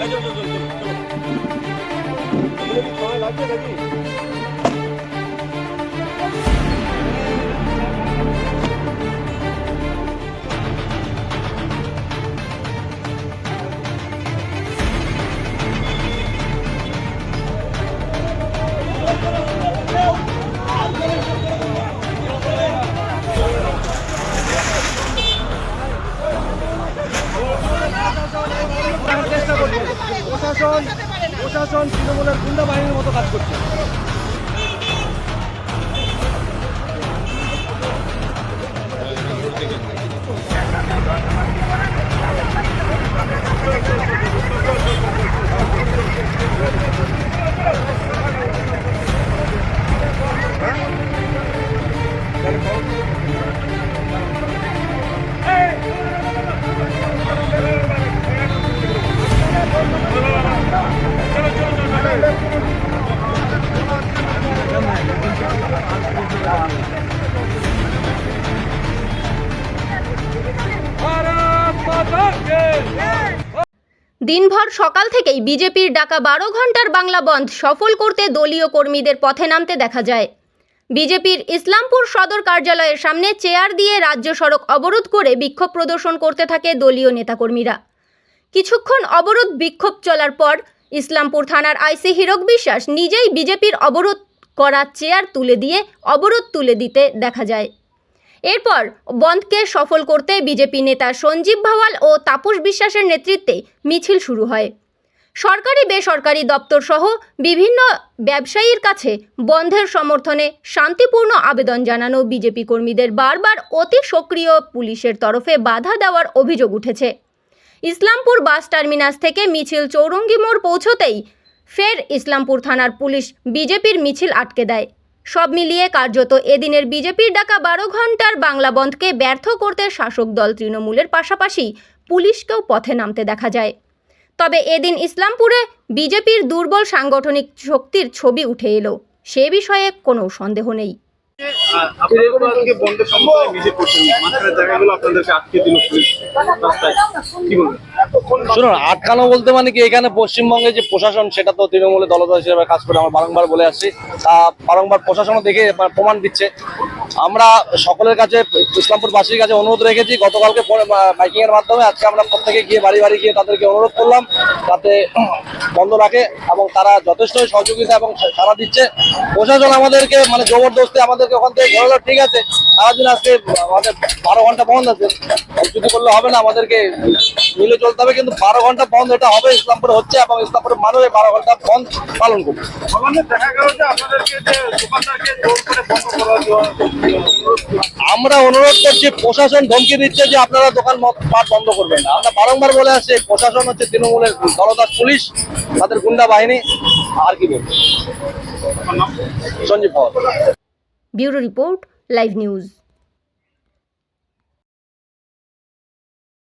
চেষ্টা প্রশাসন প্রশাসন তৃণমূলের গুন্ডা বাহিনীর মতো কাজ করছে। দিনভর সকাল থেকেই বিজেপির ডাকা বারো ঘণ্টার বাংলা বন্ধ সফল করতে দলীয় কর্মীদের পথে নামতে দেখা যায়। বিজেপির ইসলামপুর সদর কার্যালয়ের সামনে চেয়ার দিয়ে রাজ্য সড়ক অবরোধ করে বিক্ষোভ প্রদর্শন করতে থাকে দলীয় নেতাকর্মীরা। কিছুক্ষণ অবরোধ বিক্ষোভ চলার পর ইসলামপুর থানার আইসি হীরক বিশ্বাস নিজেই বিজেপির অবরোধ করা চেয়ার তুলে দিয়ে, অবরোধ তুলে দিতে দেখা যায়। এরপর বন্ধকে সফল করতে বিজেপি নেতা সঞ্জীব ভাওয়াল ও তাপস বিশ্বাসের নেতৃত্বে মিছিল শুরু হয়। সরকারি বেসরকারি দপ্তর সহ বিভিন্ন ব্যবসায়ীর কাছে বন্ধের সমর্থনে শান্তিপূর্ণ আবেদন জানানো বিজেপি কর্মীদের বারবার অতি সক্রিয় পুলিশের তরফে বাধা দেওয়ার অভিযোগ উঠেছে। ইসলামপুর বাস টার্মিনাস থেকে মিছিল চৌরঙ্গি মোড় পৌঁছতেই ফের ইসলামপুর থানার পুলিশ বিজেপির মিছিল আটকে দেয়। সব মিলিয়ে কার্যত এদিনের বিজেপির ডাকা বারো ঘণ্টার বাংলা বন্ধকে ব্যর্থ করতে শাসক দল তৃণমূলের পাশাপাশি পুলিশকেও পথে নামতে দেখা যায়। তবে এদিন ইসলামপুরে বিজেপির দুর্বল সাংগঠনিক শক্তির ছবি উঠে এলো। সে বিষয়ে কোনো সন্দেহ নেই। শুনুন, আটকানো বলতে মানে কি, এখানে পশ্চিমবঙ্গে যে প্রশাসন, সেটা তো তৃণমূলের দলদল হিসেবে কাজ করে, আমরা বারংবার বলে আসছি। তা বারংবার প্রশাসনও দেখে মানে প্রমাণ দিচ্ছে। আমরা সকলের কাছে, ইসলামপুরবাসীর কাছে অনুরোধ রেখেছি। গতকালকে বাইকিং এর মাধ্যমে আজকে আমরা প্রত্যেকে গিয়ে বাড়ি বাড়ি গিয়ে তাদেরকে অনুরোধ করলাম যাতে বন্ধ রাখে এবং তারা যথেষ্ট সহযোগিতা এবং সারা দিচ্ছে। প্রশাসন আমাদেরকে মানে জবরদস্তি আমাদেরকে ওখান থেকে ঘোরালো, ঠিক আছে। সারাদিন আজকে আমাদের বারো ঘণ্টা বন্ধ আছে। যদি করলে হবে না, আমাদেরকে মিলে চলতে হবে, কিন্তু বারো ঘণ্টা বন্ধ, এটা হবে, ইসলামপুরে হচ্ছে এবং ইসলামপুরের মানুষ বারো ঘণ্টা বন্ধ পালন করবে। দেখা গেল যে আপনাদেরকে। আমরা অনুরোধ করছি, প্রশাসন ধমকি দিচ্ছে যে আপনারা দোকান পাট বন্ধ করবেন না। আমরা বারংবার বলে আসছি, প্রশাসন হচ্ছে তৃণমূলের দলদাস পুলিশ, তাদের গুন্ডা বাহিনী, আর কি বলব? সঞ্জীব পাওয়ার। Bureau report, live news.